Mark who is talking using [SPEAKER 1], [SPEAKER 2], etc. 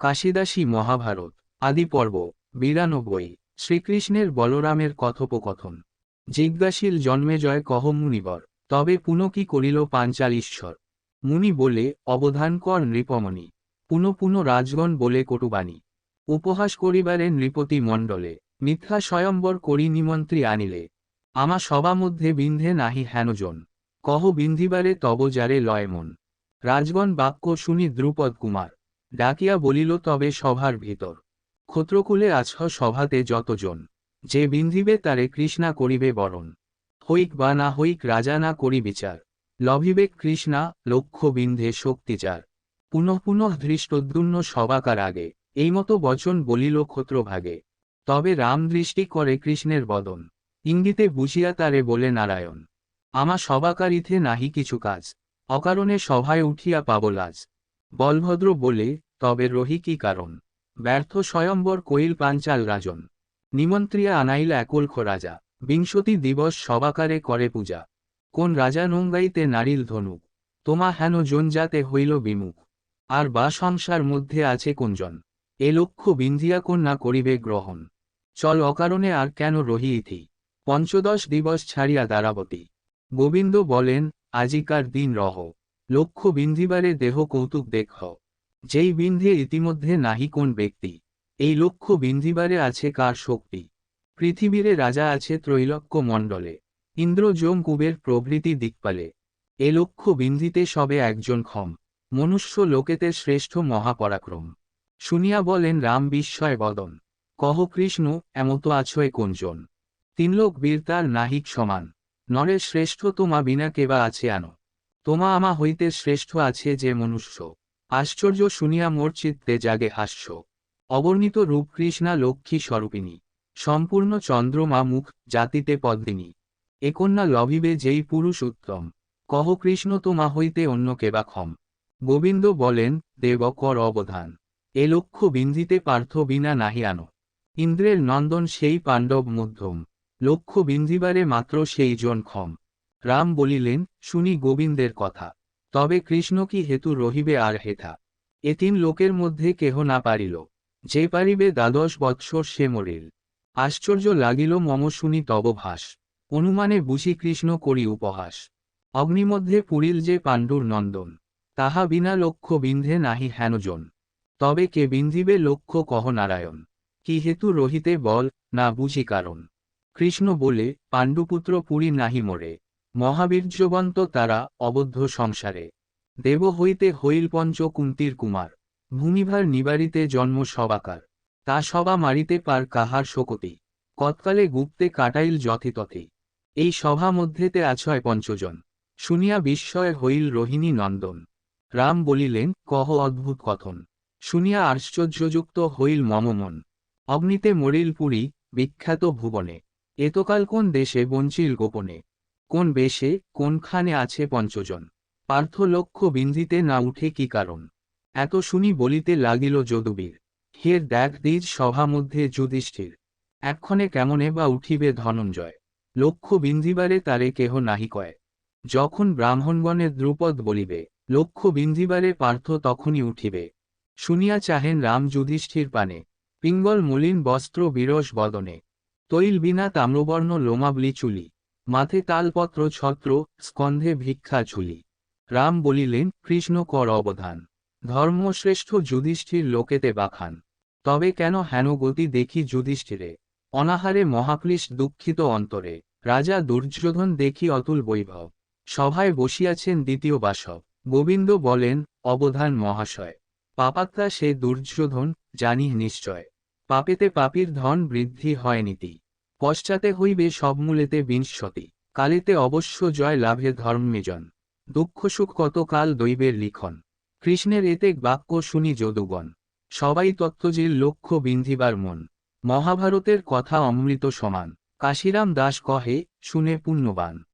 [SPEAKER 1] কাশিদাসী মহাভারত, আদি পর্ব, বিরানব্বই, শ্রীকৃষ্ণের বলরামের কথোপকথন। জিজ্ঞাসীল জন্মে জয় কহ মুনিবর, তবে পুনঃ কি করিল পাঞ্চাল ঈশ্বর মুনি বলে, অবধান কর নৃপমণি, পুনঃ পুনঃ রাজগণ বলে কটুবাণী। উপহাস করিবারে নৃপতি মণ্ডলে, মিথ্যা স্বয়ম্বর করি নিমন্ত্রী আনিলে। আমা সবা মধ্যে বিন্ধে নাহি হেনজন, কহ বিন্ধিবারে তব যারে লয় মন। রাজগণ বাক্য শুনি দ্রুপদ কুমার ডাকিয়া বলিল, তবে সভার ভিতর। ক্ষত্রকুলে আছ সভাতে যতজন। যে বিন্ধিবে তারে কৃষ্ণা করিবে বরণ। হইক বা না হইক রাজা না করি বিচার। লভিবে কৃষ্ণা, লক্ষ্য বিন্ধে শক্তিচার পুনঃ পুনঃ ধৃষ্টদ্যুন্ন সবাকার আগে। এই মতো বচন বলিল ক্ষত্রভাগে তবে রাম দৃষ্টি করে কৃষ্ণের বদন। ইঙ্গিতে বুঝিয়া তারে বলে, নারায়ণ, আমা সবাকারিথে নাহি কিছু কাজ। অকারণে সভায় উঠিয়া পাব লাজ। বলভদ্র বলে, তবে রহি কি কারণ? ব্যর্থ স্বয়ম্বর কইল পাঞ্চাল রাজন। নিমন্ত্রিয়া আনাইল একলখ রাজা বিংশতি দিবস সবাকারে করে পূজা। কোন রাজা নোঙ্গাইতে নারিল ধনুক? তোমা হেন জনজাতে হইল বিমুখ। আর বা সংসার মধ্যে আছে কোনজন এ লক্ষ্য বিন্ধিয়া কন্যা করিবে গ্রহণ। চল অকারণে আর কেন রহি ইথি পঞ্চদশ দিবস ছাড়িয়া দারাবতী। গোবিন্দ বলেন, আজিকার দিন রহ। লক্ষ্য বিন্ধিবারে দেহ কৌতুক দেখ যেই বিন্ধে ইতিমধ্যে নাহি কোন ব্যক্তি, এই লক্ষ্য বিন্ধিবারে আছে কার শক্তি? পৃথিবীরে রাজা আছে ত্রৈলক্য মণ্ডলে, ইন্দ্র কুবের প্রভৃতি দিকপালে। এ লক্ষ্য বিন্ধিতে সবে একজন ক্ষম, মনুষ্য লোকেতে শ্রেষ্ঠ মহাপরাক্রম। শুনিয়া বলেন রাম বিস্ময় বদন, কহ কৃষ্ণ, এমতো আছয় কোনজন? তিনলোক বীর তার নাহিক সমান নরের শ্রেষ্ঠ তোমা বিনা কেবা আছে আনো। তোমা আমা হইতে শ্রেষ্ঠ আছে যে মনুষ্য। আশ্চর্য শুনিয়া মোর চিত্তে জাগে হাস্য। অবর্ণিত রূপ কৃষ্ণা লক্ষ্মী স্বরূপিণী। সম্পূর্ণ চন্দ্রমা মুখ জাতিতে পদ্মিনী। একন্যা লভিবে যেই পুরুষ উত্তম। কহ কৃষ্ণ তোমা হইতে অন্য কেবা ক্ষম। গোবিন্দ বলেন, দেব কর অবধান। এ লক্ষ্য বিন্ধিতে পার্থ বিনা নাহি আনো। ইন্দ্রের নন্দন সেই পাণ্ডব মধ্যম লক্ষ্য বিন্ধিবারে মাত্র সেই জন ক্ষম। রাম বলিলেন, শুনি গোবিন্দের কথা। তবে কৃষ্ণ কি হেতু রহিবে আর হেথা? এ তিন লোকের মধ্যে কেহ না পারিল। যে পারিবে দ্বাদশ বৎসর সে মরিল। আশ্চর্য লাগিল মম শুনি তব ভাস। অনুমানে বুঝি কৃষ্ণ করি উপহাস। অগ্নিমধ্যে পুরিল যে পাণ্ডুর নন্দন। তাহা বিনা লক্ষ্য বিন্ধে নাহি হেনজন। তবে কে বিন্ধিবে লক্ষ্য কহ নারায়ণ। কি হেতু রহিতে বল, না বুঝি কারণ। কৃষ্ণ বলে, পাণ্ডুপুত্র পুরী নাহি মোরে। মহাবীর্যবন্ত তারা অবদ্ধ সংসারে। দেব হইতে হইল পঞ্চ কুন্তির কুমার। ভূমিভার নিবারিতে জন্ম সবাকার। তা সবা মারিতে পার কাহার শোকতি। কতকালে গুপ্তে কাটাইল যথিতথে। এই সভা মধ্যেতে আছয় পঞ্চজন। শুনিয়া বিস্ময় হইল রোহিণী নন্দন। রাম বলিলেন, কহ অদ্ভুত কথন। শুনিয়া আশ্চর্যযুক্ত হইল মমমন। অগ্নিতে মরিল পুরী, বিখ্যাত ভুবনে। এতকাল কোন দেশে বঞ্চিল গোপনে। কোন বেশে কোনখানে আছে পঞ্চজন? পার্থ লক্ষ্য বিন্দিতে না উঠে কি কারণ? এত শুনি বলিতে লাগিল যদুবীর। হের দেখ দিজ সভা মধ্যে যুধিষ্ঠির। এক্ষণে কেমনে বা উঠিবে ধনঞ্জয়? লক্ষ্য বিন্দিবারে তারে কেহ নাহি কয়। যখন ব্রাহ্মণগণের দ্রুপদ বলিবে, লক্ষ্য বিন্দিবারে পার্থ তখনই উঠিবে। শুনিয়া চাহেন রাম যুধিষ্ঠির পানে, পিঙ্গল মলিন বস্ত্র বিরস বদনে, তৈল বিনা তাম্রবর্ণ লোমাবলি চুলি। মাথে তালপত্র ছত্র, স্কন্ধে ভিক্ষা ঝুলি। রাম বলিলেন, কৃষ্ণ কর অবধান। ধর্মশ্রেষ্ঠ যুধিষ্ঠির লোকেতে বাখান। তবে কেন হেন গতি দেখি যুধিষ্ঠিরে? অনাহারে মহাক্লিশ দুঃখিত অন্তরে। রাজা দুর্যোধন দেখি অতুল বৈভব। সভায় বসিয়াছেন দ্বিতীয় বাসব। গোবিন্দ বলেন, অবধান মহাশয়। পাপাত্তা সে দুর্যোধন জানি নিশ্চয়। পাপেতে পাপির ধন বৃদ্ধি হয় নীতি। পশ্চাতে হইবে সব মূলেতে বিংশতি কালেতে অবশ্য জয় লাভে ধর্মেজন দুঃখ সুখ কতকাল দৈবের লিখন। কৃষ্ণের এতে বাক্য শুনি যদুগণ। সবাই তত্ত্বজির লক্ষ্য বিন্ধিবার মন। মহাভারতের কথা অমৃত সমান। কাশিরাম দাস কহে, শুনে পুণ্যবান।